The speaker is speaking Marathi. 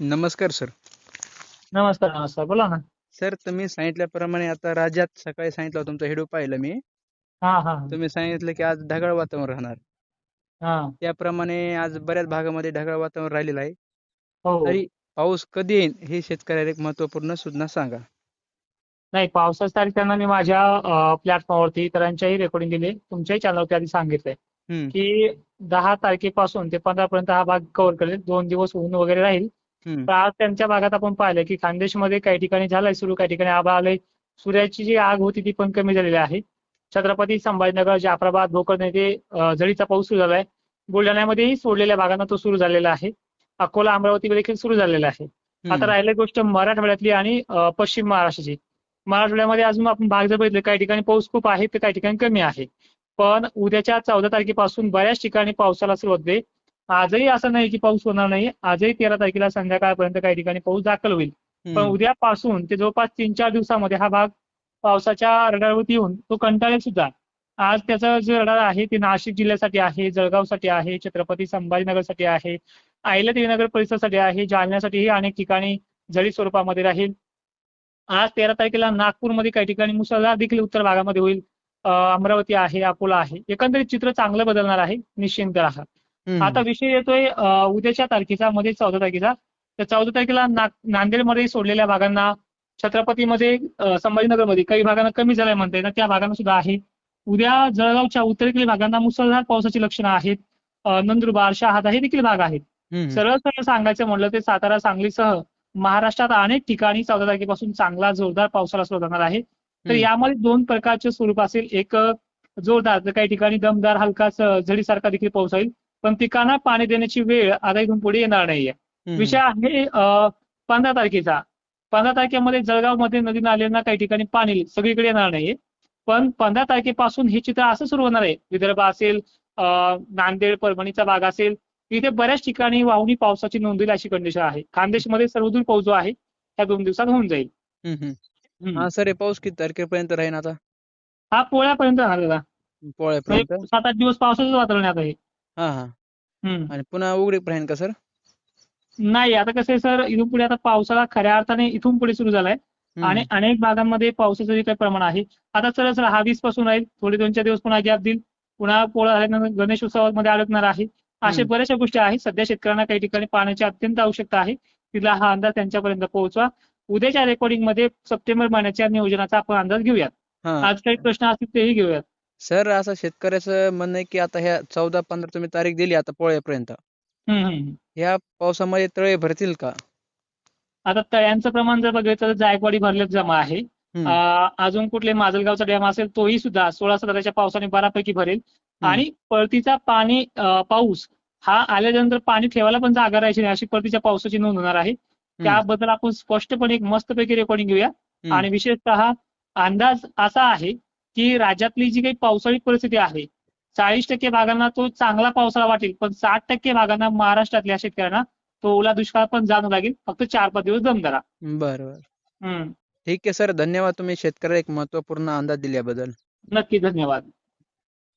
नमस्कार सर. नमस्कार नमस्कार. बोला ना. सर तुम्ही सांगितल्याप्रमाणे आता राज्यात सकाळी सांगितलं होतं तुमचा व्हिडिओ पाहिला मी. हा हा. तुम्ही सांगितलं की आज ढगाळ वातावरण राहणार. हा. त्याप्रमाणे आज बऱ्याच भागामध्ये ढगाळ वातावरण राहिलेलं आहे. हो. तरी पाऊस कधी येईल हे शेतकऱ्याला एक महत्त्वपूर्ण सूचना सांगा. नाही पावसाच्या तारखांना मी माझ्या प्लॅटफॉर्मवरती इतरांच्याही रेकॉर्डिंग दिले. तुमच्याही चॅनलवरती आधी सांगितलंय हम्म, की दहा तारखेपासून ते पंधरा पर्यंत हा भाग कव्हर करेल. दोन दिवस ऊन वगैरे राहील. तर आज त्यांच्या भागात आपण पाहिलं की खानदेशमध्ये काही ठिकाणी झालंय सुरू काही ठिकाणी आभाळ आलंय. सूर्याची जी आग होती ती पण कमी झालेली आहे. छत्रपती संभाजीनगर जाफराबाद भोकर येथे झडीचा पाऊस सुरू झालाय. बुलढाण्यामध्येही सोडलेल्या भागांना तो सुरू झालेला आहे. अकोला अमरावती देखील सुरू झालेला आहे. आता राहिली गोष्ट मराठवाड्यातली आणि पश्चिम महाराष्ट्राची. मराठवाड्यामध्ये अजून आपण भाग जर बघितले काही ठिकाणी पाऊस खूप आहे तर काही ठिकाणी कमी आहे. पण उद्याच्या चौदा तारखेपासून बऱ्याच ठिकाणी पावसाला सुरुवात होते. आजही असं नाही की पाऊस होणार नाही. आजही तेरा तारखेला संध्याकाळपर्यंत काही ठिकाणी पाऊस दाखल होईल. पण उद्यापासून ते जवळपास तीन चार दिवसामध्ये हा भाग पावसाच्या रडारवरती येऊन तो कंटाळेल सुद्धा. आज त्याचं जे रडार आहे ते नाशिक जिल्ह्यासाठी आहे जळगावसाठी आहे छत्रपती संभाजीनगरसाठी आहे अहिल्यादेवीनगर परिसरासाठी आहे जालन्यासाठीही अनेक ठिकाणी जळी स्वरूपामध्ये राहील. आज तेरा तारखेला नागपूरमध्ये काही ठिकाणी मुसळधार देखील उत्तर भागामध्ये होईल. अमरावती आहे अकोला आहे. एकंदरीत चित्र चांगलं बदलणार आहे. निश्चिंत राहा. आता विषय येतोय उद्याच्या तारखेचा मध्ये चौदा तारखेचा. तर चौदा तारखेला नांदेडमध्ये सोडलेल्या भागांना छत्रपतीमध्ये संभाजीनगरमध्ये काही भागांना कमी झालंय म्हणता येईल त्या भागांना सुद्धा आहे. उद्या जळगावच्या उत्तरेकडील भागांना मुसळधार पावसाची लक्षणं आहेत. नंदुरबार शहादा हे देखील भाग आहेत. सरळ सरळ सांगायचं म्हटलं तर सातारा सांगलीसह महाराष्ट्रात अनेक ठिकाणी चौदा तारखेपासून चांगला जोरदार पावसाला सुरुवात होणार आहे. तर. यामध्ये दोन प्रकारचे स्वरूप असेल. एक जोरदार तर काही ठिकाणी दमदार हलकाच अं, झडीसारखा देखील पाऊस होईल. पण पिकांना पाणी देण्याची वेळ आता इथून पुढे येणार नाहीये. विषय आहे पंधरा तारखेचा. पंधरा तारखेमध्ये जळगावमध्ये नदी नाल्यांना काही ठिकाणी पाणी. सगळीकडे येणार नाहीये. पण पंधरा तारखेपासून हे चित्र असं सुरू होणार आहे. विदर्भ असेल नांदेड परभणीचा भाग असेल इथे बऱ्याच ठिकाणी वाहुणी पावसाची नोंद होईल अशी कंडिशन आहे. खानदेशमध्ये सर्वदूर पाऊस जो आहे त्या दोन दिवसात होऊन जाईल. हा सर हे पाऊस किती तारखेपर्यंत राहील आता? हा पोळ्यापर्यंत राहणार. पोळ्यापर्यंत? सात आठ दिवस पावसाचं वातावरण आहे आता हे. हा हा. हम्म. आणि पुन्हा उघडीक राहील का सर? नाही आता कसं आहे सर इथून पुढे आता पावसाळा खऱ्या अर्थाने इथून पुढे सुरू झालाय. आणि अनेक भागांमध्ये पावसाचं जे काही प्रमाण आहे आता चला चला हा वीसपासून राहील. थोडे दोन चार दिवस पुन्हा गॅप देईल. पुन्हा पोळा झाल्यानंतर गणेश उत्सवामध्ये अडकणार आहे. अशा हम्म. बऱ्याचशा गोष्टी आहेत. सध्या शेतकऱ्यांना काही ठिकाणी पाण्याची अत्यंत आवश्यकता आहे. तिला हा अंदाज त्यांच्यापर्यंत पोहोचवा. उद्याच्या रेकॉर्डिंगमध्ये सप्टेंबर महिन्याच्या नियोजनाचा आपण अंदाज घेऊयात. हा. आज काही प्रश्न असतील तेही घेऊयात. सर असं शेतकऱ्याचं म्हणणं आहे की आता ह्या चौदा पंधरा तुम्ही तारीख दिली आता पोळ्यापर्यंत. ह्या पावसामध्ये तळे भरतील का? आता तळ्यांचं प्रमाण जर बघितलं तर जायकवाडी भरलेच जमा आहे. अजून कुठले माजलगावचा डॅम असेल तोही सुद्धा सोळा सतराच्या पावसाने बऱ्यापैकी भरेल. आणि परतीचा पाणी पाऊस हा आल्यानंतर पाणी ठेवायला पण जागा राहायची नाही अशी परतीच्या पावसाची नोंद होणार आहे. त्याबद्दल आपण स्पष्टपणे एक मस्तपैकी रेकॉर्डिंग घेऊया. आणि विशेषतः अंदाज असा आहे की राज्यातली जी काही पावसाळी परिस्थिती आहे चाळीस टक्के भागांना तो चांगला पावसाळा वाटेल पण साठ टक्के भागांना महाराष्ट्रातल्या शेतकऱ्यांना तो ओला दुष्काळ पण जाणू लागेल. फक्त चार पाच दिवस दम धरा. बरं बरं हम्म. ठीक आहे सर. धन्यवाद. तुम्ही शेतकऱ्याला एक महत्त्वपूर्ण अंदाज दिल्याबद्दल. नक्की धन्यवाद.